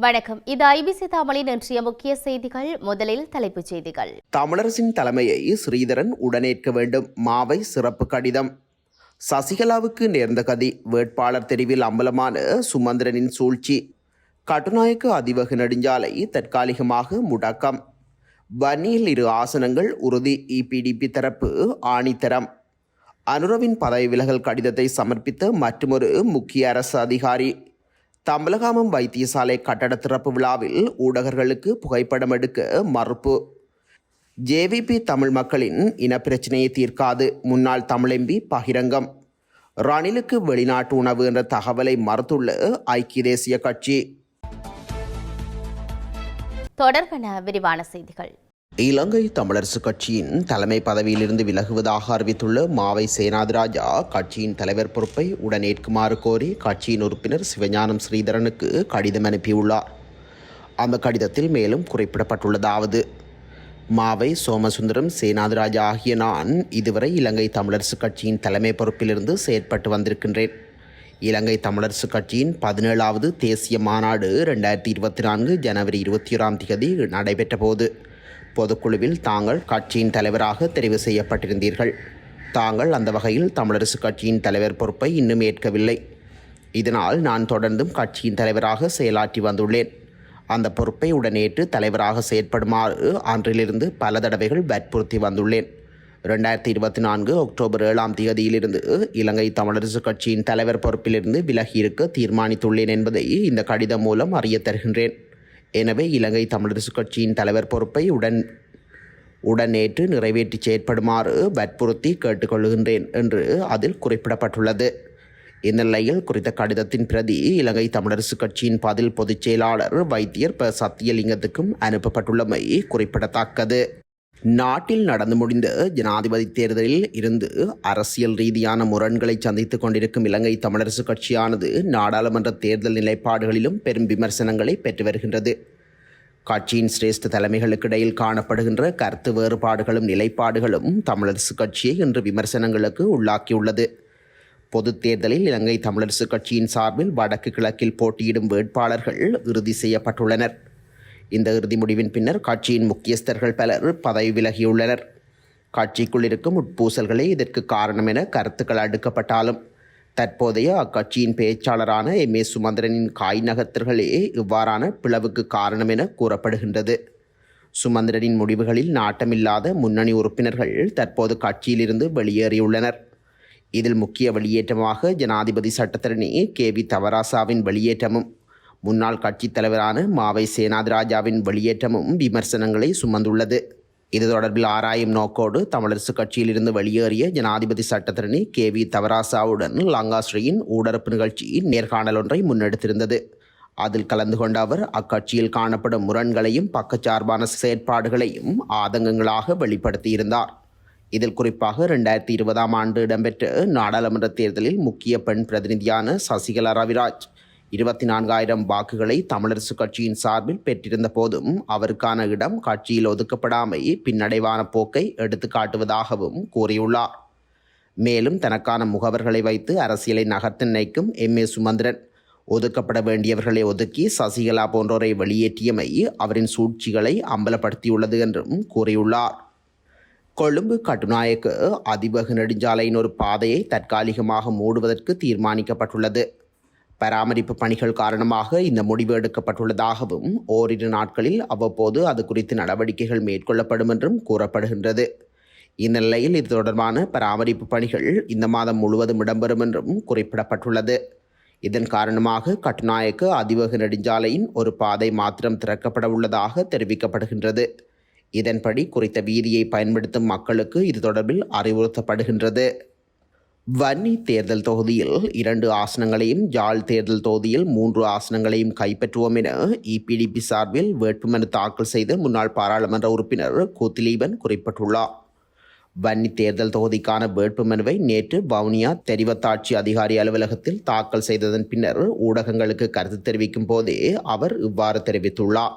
வணக்கம். இது ஐபிசி தமிழின் இன்றைய முக்கிய செய்திகள். முதலில் தலைப்புச் செய்திகள். தமிழரசின் தலைமையை ஸ்ரீதரன் உடனேற்க வேண்டும். மாவை சிறப்பு கடிதம். சசிகலாவுக்கு நேர்ந்த கதி. வேட்பாளர் தெரிவில் அம்பலமான சுமந்திரனின் சூழ்ச்சி. கட்டுநாயக்கு அதிவகு நெடுஞ்சாலை தற்காலிகமாக முடக்கம். வன்னியில் இரு ஆசனங்கள் உறுதி. இபிடிபி தரப்பு ஆணித்தரம். அனுரவின் பதவி விலகல் கடிதத்தை சமர்ப்பித்த மற்றொரு முக்கிய அரசு அதிகாரி. தமிழகாமம் வைத்தியசாலை கட்டட திறப்பு விழாவில் ஊடகர்களுக்கு புகைப்படம் எடுக்க மறுப்பு. ஜேவிபி தமிழ் மக்களின் இனப்பிரச்சினையை தீர்க்காது. முன்னாள் தமிழெம்பி பகிரங்கம். ரணிலுக்கு வெளிநாட்டு உணவு என்ற தகவலை மறுத்துள்ள ஐக்கிய தேசிய கட்சி. தொடர்பென விரிவான செய்திகள். இலங்கை தமிழரசு கட்சியின் தலைமை பதவியிலிருந்து விலகுவதாக அறிவித்துள்ள மாவை சேனாதிராஜா கட்சியின் தலைவர் பொறுப்பை உடனேற்குமாறு கோரி கட்சியின் உறுப்பினர் சிவஞானம் ஸ்ரீதரனுக்கு கடிதம் அனுப்பியுள்ளார். அந்த கடிதத்தில் மேலும் குறிப்பிடப்பட்டுள்ளதாவது மாவை சோமசுந்தரம் சேனாதிராஜா ஆகிய நான் இதுவரை இலங்கை தமிழரசு கட்சியின் தலைமை பொறுப்பிலிருந்து செயற்பட்டு வந்திருக்கின்றேன். இலங்கை தமிழரசு கட்சியின் பதினேழாவது தேசிய மாநாடு ரெண்டாயிரத்தி இருபத்தி நான்கு ஜனவரி இருபத்தி ஓராம் தேதி நடைபெற்ற போது பொதுக்குழுவில் தாங்கள் கட்சியின் தலைவராக தெரிவு செய்யப்பட்டிருந்தீர்கள். தாங்கள் அந்த வகையில் தமிழரசு கட்சியின் தலைவர் பொறுப்பை இன்னும் ஏற்கவில்லை. இதனால் நான் தொடர்ந்தும் கட்சியின் தலைவராக செயலாற்றி வந்துள்ளேன். அந்த பொறுப்பை உடனேற்று தலைவராக செயற்படுமாறு அன்றிலிருந்து பல தடவைகள் வற்புறுத்தி வந்துள்ளேன். ரெண்டாயிரத்தி இருபத்தி நான்கு அக்டோபர் ஏழாம் தேதியிலிருந்து இலங்கை தமிழரசு கட்சியின் தலைவர் பொறுப்பிலிருந்து விலகியிருக்க தீர்மானித்துள்ளேன் என்பதை இந்த கடிதம் மூலம் அறிய தருகின்றேன் எனவே இலங்கை தமிழரசு கட்சியின் தலைவர் பொறுப்பை உடன் உடனேற்று நிறைவேற்றி செயற்படுமாறு வற்புறுத்தி கேட்டுக்கொள்கின்றேன் என்று அதில் குறிப்பிடப்பட்டுள்ளது. இந்நிலையில் குறித்த கடிதத்தின் பிரதி இலங்கை தமிழரசு கட்சியின் பதில் பொதுச் செயலாளர் வைத்தியர் ப. சத்தியலிங்கத்துக்கும் அனுப்பப்பட்டுள்ளமை குறிப்பிடத்தக்கது. நாட்டில் நடந்து முடிந்த ஜனாதிபதி தேர்தலில் இருந்து அரசியல் ரீதியான முரண்களை சந்தித்துக் கொண்டிருக்கும் இலங்கை தமிழரசு கட்சியானது நாடாளுமன்ற தேர்தல் நிலைப்பாடுகளிலும் பெரும் விமர்சனங்களை பெற்று வருகின்றது. கட்சியின் சிரேஷ்ட தலைமைகளுக்கிடையில் காணப்படுகின்ற கருத்து வேறுபாடுகளும் நிலைப்பாடுகளும் தமிழரசு கட்சியை இன்று விமர்சனங்களுக்கு உள்ளாக்கியுள்ளது. பொதுத் தேர்தலில் இலங்கை தமிழரசு கட்சியின் சார்பில் வடக்கு கிழக்கில் போட்டியிடும் வேட்பாளர்கள் இறுதி செய்யப்பட்டுள்ளனர். இந்த இறுதி முடிவின் பின்னர் கட்சியின் முக்கியஸ்தர்கள் பலர் பதவி விலகியுள்ளனர். கட்சிக்குள் இருக்கும் உட்பூசல்களே இதற்கு காரணம் என கருத்துக்கள் அடுக்கப்பட்டாலும் தற்போதைய அக்கட்சியின் பேச்சாளரான எம். ஏ. சுமந்திரனின் காய் நகர்த்தல்களே இவ்வாறான பிளவுக்கு காரணம் என கூறப்படுகின்றது. சுமந்திரனின் முடிவுகளில் நாட்டமில்லாத முன்னணி உறுப்பினர்கள் தற்போது கட்சியிலிருந்து வெளியேறியுள்ளனர். இதில் முக்கிய வெளியேற்றமாக ஜனாதிபதி சட்டத்தரணி கே. வி. தவராசாவின் வெளியேற்றமும் முன்னாள் கட்சித் தலைவரான மாவை சேனாதிராஜாவின் வெளியேற்றமும் விமர்சனங்களை சுமந்துள்ளது. இது தொடர்பில் ஆராயும் நோக்கோடு தமிழரசு கட்சியிலிருந்து வெளியேறிய ஜனாதிபதி சட்டத்தரணி கே வி தவராசாவுடன் லங்காஸ்ரீயின் ஊடரப்பு நிகழ்ச்சி நேர்காணல் ஒன்றை முன்னெடுத்திருந்தது. அதில் கலந்து கொண்ட அவர் அக்கட்சியில் காணப்படும் முரண்களையும் பக்கச்சார்பான செயற்பாடுகளையும் ஆதங்கங்களாக வெளிப்படுத்தியிருந்தார். இதில் குறிப்பாக ரெண்டாயிரத்தி இருபதாம் ஆண்டு இடம்பெற்ற நாடாளுமன்ற தேர்தலில் முக்கிய பெண் பிரதிநிதியான சசிகலா ரவிராஜ் இருபத்தி நான்காயிரம் வாக்குகளை தமிழரசு கட்சியின் சார்பில் பெற்றிருந்த போதும் அவருக்கான இடம் கட்சியில் ஒதுக்கப்படாமை பின்னடைவான போக்கை எடுத்து காட்டுவதாகவும் கூறியுள்ளார். மேலும் தனக்கான முகவர்களை வைத்து அரசியலை நகர்த்த நினைக்கும் எம். ஏ. சுமந்திரன் ஒதுக்கப்பட வேண்டியவர்களை ஒதுக்கி சசிகலா போன்றோரை வெளியேற்றியமை அவரின் சூழ்ச்சிகளை அம்பலப்படுத்தியுள்ளது என்றும் கூறியுள்ளார். கொழும்பு கட்டுநாயக்க அதிவேக நெடுஞ்சாலையின் ஒரு பாதையை தற்காலிகமாக மூடுவதற்கு தீர்மானிக்கப்பட்டுள்ளது. பராமரிப்பு பணிகள் காரணமாக இந்த முடிவு எடுக்கப்பட்டுள்ளதாகவும் ஓரிரு நாட்களில் அவ்வப்போது அது குறித்து நடவடிக்கைகள் மேற்கொள்ளப்படும் என்றும் கூறப்படுகின்றது. இந்நிலையில் இது தொடர்பான பராமரிப்பு பணிகள் இந்த மாதம் முழுவதும் இடம்பெறும் என்றும் குறிப்பிடப்பட்டுள்ளது. இதன் காரணமாக கட்டுநாயக்க அதிவேக நெடுஞ்சாலையின் ஒரு பாதை மாத்திரம் திறக்கப்பட உள்ளதாக தெரிவிக்கப்படுகின்றது. இதன்படி குறித்த வீதியை பயன்படுத்தும் மக்களுக்கு இது தொடர்பில் அறிவுறுத்தப்படுகின்றது. வன்னி தேர்தல் தொகுதியில் இரண்டு ஆசனங்களையும் ஜாழ் தேர்தல் தொகுதியில் மூன்று ஆசனங்களையும் கைப்பற்றுவோம் என இபிடிபி சார்பில் வேட்புமனு தாக்கல் செய்த முன்னாள் பாராளுமன்ற உறுப்பினர் கோத்திலீபன் குறிப்பிட்டுள்ளார். வன்னி தேர்தல் தொகுதிக்கான வேட்புமனுவை நேற்று வவுனியா தெரிவத்தாட்சி அதிகாரி அலுவலகத்தில் தாக்கல் செய்ததன் பின்னர் ஊடகங்களுக்கு கருத்து தெரிவிக்கும் போதே அவர் இவ்வாறு தெரிவித்துள்ளார்.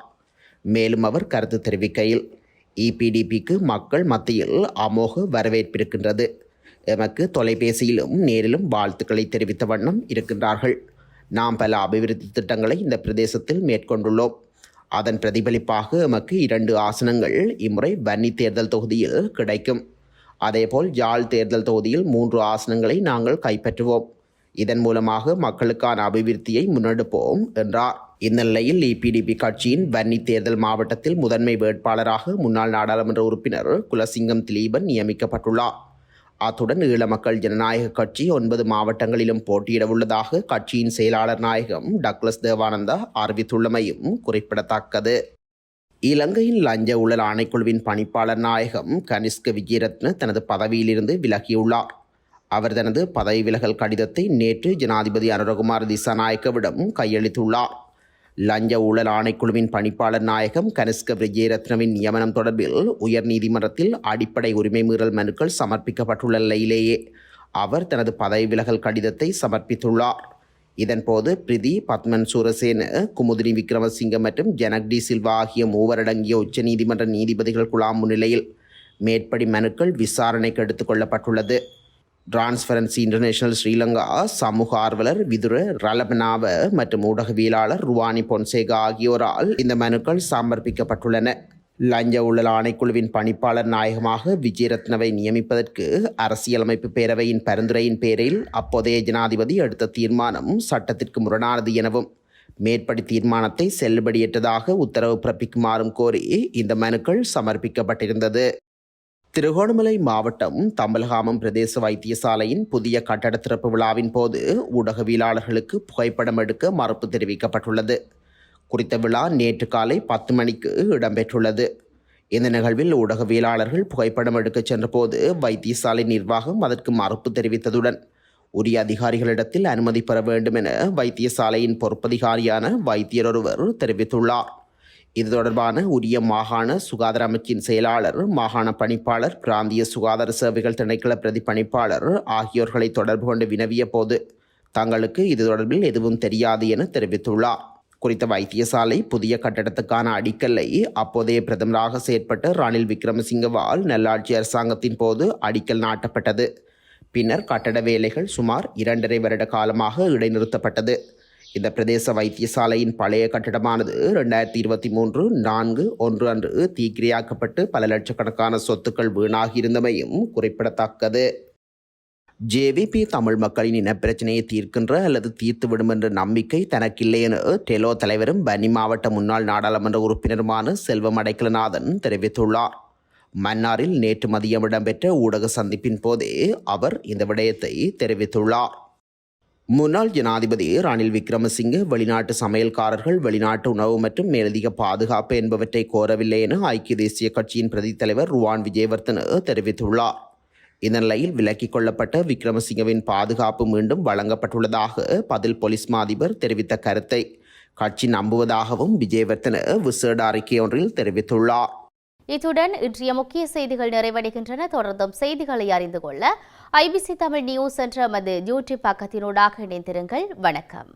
மேலும் அவர் கருத்து தெரிவிக்கையில் இபிடிபிக்கு மக்கள் மத்தியில் அமோக வரவேற்பிருக்கின்றது. எமக்கு தொலைபேசியிலும் நேரிலும் வாழ்த்துக்களை தெரிவித்த வண்ணம் இருக்கின்றார்கள். நாம் பல அபிவிருத்தி திட்டங்களை இந்த பிரதேசத்தில் மேற்கொண்டுள்ளோம். அதன் பிரதிபலிப்பாக எமக்கு இரண்டு ஆசனங்கள் இம்முறை வன்னி தேர்தல் தொகுதியில் கிடைக்கும். அதேபோல் யாழ் தேர்தல் தொகுதியில் மூன்று ஆசனங்களை நாங்கள் கைப்பற்றுவோம். இதன் மூலமாக மக்களுக்கான அபிவிருத்தியை முன்னெடுப்போம் என்றார். இந்த நிலையில் இபிடிபி கட்சியின் வன்னி தேர்தல் மாவட்டத்தில் முதன்மை வேட்பாளராக முன்னாள் நாடாளுமன்ற உறுப்பினர் குலசிங்கம் திலீபன் நியமிக்கப்பட்டுள்ளார். அத்துடன் ஈழ மக்கள் ஜனநாயக கட்சி ஒன்பது மாவட்டங்களிலும் போட்டியிட உள்ளதாக கட்சியின் செயலாளர் நாயகம் டக்ளஸ் தேவானந்தா அறிவித்துள்ளமையும் குறிப்பிடத்தக்கது. இலங்கையின் லஞ்ச ஊழல் ஆணைக்குழுவின் பணிப்பாளர் நாயகம் கனிஷ்க விஜயரத்ன தனது பதவியிலிருந்து விலகியுள்ளார். அவர் தனது பதவி விலகல் கடிதத்தை நேற்று ஜனாதிபதி அனுரகுமார் திசாநாயக்கவிடம் கையளித்துள்ளார். லஞ்ச ஊழல் ஆணைக்குழுவின் பணிப்பாளர் நாயகம் கனிஷ்க விஜயரத்னவின் நியமனம் தொடர்பில் உயர்நீதிமன்றத்தில் அடிப்படை உரிமை மீறல் மனுக்கள் சமர்ப்பிக்கப்பட்டுள்ள நிலையிலேயே அவர் தனது பதவி விலகல் கடிதத்தை சமர்ப்பித்துள்ளார். இதன்போது பிரிதி பத்மன் சூரசேன குமுதினி விக்ரமசிங்க மற்றும் ஜனக் டி சில்வா ஆகிய மூவரடங்கிய உச்சநீதிமன்ற நீதிபதிகள் குழாம் முன்னிலையில் மேற்படி மனுக்கள் விசாரணைக்கு எடுத்துக் கொள்ளப்பட்டுள்ளது. டிரான்ஸ்பரன்சி இன்டர்நேஷனல் ஸ்ரீலங்கா சமூக ஆர்வலர் விதுர ரலபனாவ மற்றும் ஊடகவியலாளர் ருவானி பொன்சேகா ஆகியோரால் இந்த மனுக்கள் சமர்ப்பிக்கப்பட்டுள்ளன. லஞ்ச ஊழல் ஆணைக்குழுவின் பணிப்பாளர் நாயகமாக விஜயரத்னவை நியமிப்பதற்கு அரசியலமைப்பு பேரவையின் பரிந்துரையின் பேரில் அப்போதைய ஜனாதிபதி எடுத்த தீர்மானம் சட்டத்திற்கு முரணானது எனவும் மேற்படி தீர்மானத்தை செல்லுபடியற்றதாக உத்தரவு பிறப்பிக்குமாறும் கோரி இந்த மனுக்கள் சமர்ப்பிக்கப்பட்டிருந்தது. திருகோணமலை மாவட்டம் தம்பலகாமம் பிரதேச வைத்தியசாலையின் புதிய கட்டட திறப்பு விழாவின் போது ஊடகவியலாளர்களுக்கு புகைப்படம் எடுக்க மறுப்பு தெரிவிக்கப்பட்டுள்ளது. குறித்த விழா நேற்று காலை பத்து மணிக்கு இடம்பெற்றுள்ளது. இந்த நிகழ்வில் ஊடகவியலாளர்கள் புகைப்படம் எடுக்கச் சென்றபோது வைத்தியசாலை நிர்வாகம் அதற்கு மறுப்பு தெரிவித்ததுடன் உரிய அதிகாரிகளிடத்தில் அனுமதி பெற வேண்டும் என வைத்தியசாலையின் பொறுப்பதிகாரியான வைத்தியர் ஒருவர் தெரிவித்துள்ளார். இது தொடர்பான உரிய மாகாண சுகாதார அமைச்சின் செயலாளர் மாகாண பணிப்பாளர் பிராந்திய சுகாதார சேவைகள் திணைக்கள பிரதி பணிப்பாளர் ஆகியோர்களை தொடர்பு கொண்டு வினவிய போது தங்களுக்கு இது தொடர்பில் எதுவும் தெரியாது என தெரிவித்துள்ளார். குறித்த வைத்தியசாலை புதிய கட்டடத்துக்கான அடிக்கல்லை அப்போதைய பிரதமராக செயற்பட்ட ரணில் விக்ரமசிங்கவால் நல்லாட்சி அரசாங்கத்தின் போது அடிக்கல் நாட்டப்பட்டது. பின்னர் கட்டட வேலைகள் சுமார் இரண்டரை வருட காலமாக இடைநிறுத்தப்பட்டது. இந்த பிரதேச வைத்தியசாலையின் பழைய கட்டடமானது ரெண்டாயிரத்தி இருபத்தி மூன்று நான்கு ஒன்று அன்று தீக்கிரையாக்கப்பட்டு பல லட்சக்கணக்கான சொத்துக்கள் வீணாகியிருந்தமையும் குறிப்பிடத்தக்கது. ஜேவிபி தமிழ் மக்களின் இனப்பிரச்சனையை தீர்க்கின்ற அல்லது தீர்த்துவிடும் என்ற நம்பிக்கை தனக்கில்லை என டெலோ தலைவரும் பனி மாவட்ட முன்னாள் நாடாளுமன்ற உறுப்பினருமான செல்வம் அடைக்கலநாதன் தெரிவித்துள்ளார். மன்னாரில் நேற்று மதியம் இடம்பெற்ற ஊடக சந்திப்பின் போதே அவர் இந்த விடயத்தை தெரிவித்துள்ளார். முன்னாள் ஜனாதிபதி ரணில் விக்ரமசிங்கே வெளிநாட்டு சமையல்காரர்கள் வெளிநாட்டு உணவு மற்றும் மேலதிக பாதுகாப்பு என்பவற்றை கோரவில்லை என ஐக்கிய தேசிய கட்சியின் பிரதி தலைவர் ருவான் விஜயவர்தன தெரிவித்துள்ளார். இந்த நிலையில் விலக்கிக் கொள்ளப்பட்ட விக்ரமசிங்கவின் பாதுகாப்பு மீண்டும் வழங்கப்பட்டுள்ளதாக பதில் போலீஸ் மா அதிபர் தெரிவித்த கருத்தை கட்சி நம்புவதாகவும் விஜயவர்தன விசேட அறிக்கை ஒன்றில் தெரிவித்துள்ளார். இத்துடன் இன்றைய முக்கிய செய்திகள் நிறைவடைகின்றன. தொடர்ந்தும் செய்திகளை அறிந்து கொள்ள ஐபிசி தமிழ் நியூஸ் என்ற மது யூடியூப் பக்கத்தினூடாக இணைந்திருங்கள். வணக்கம்.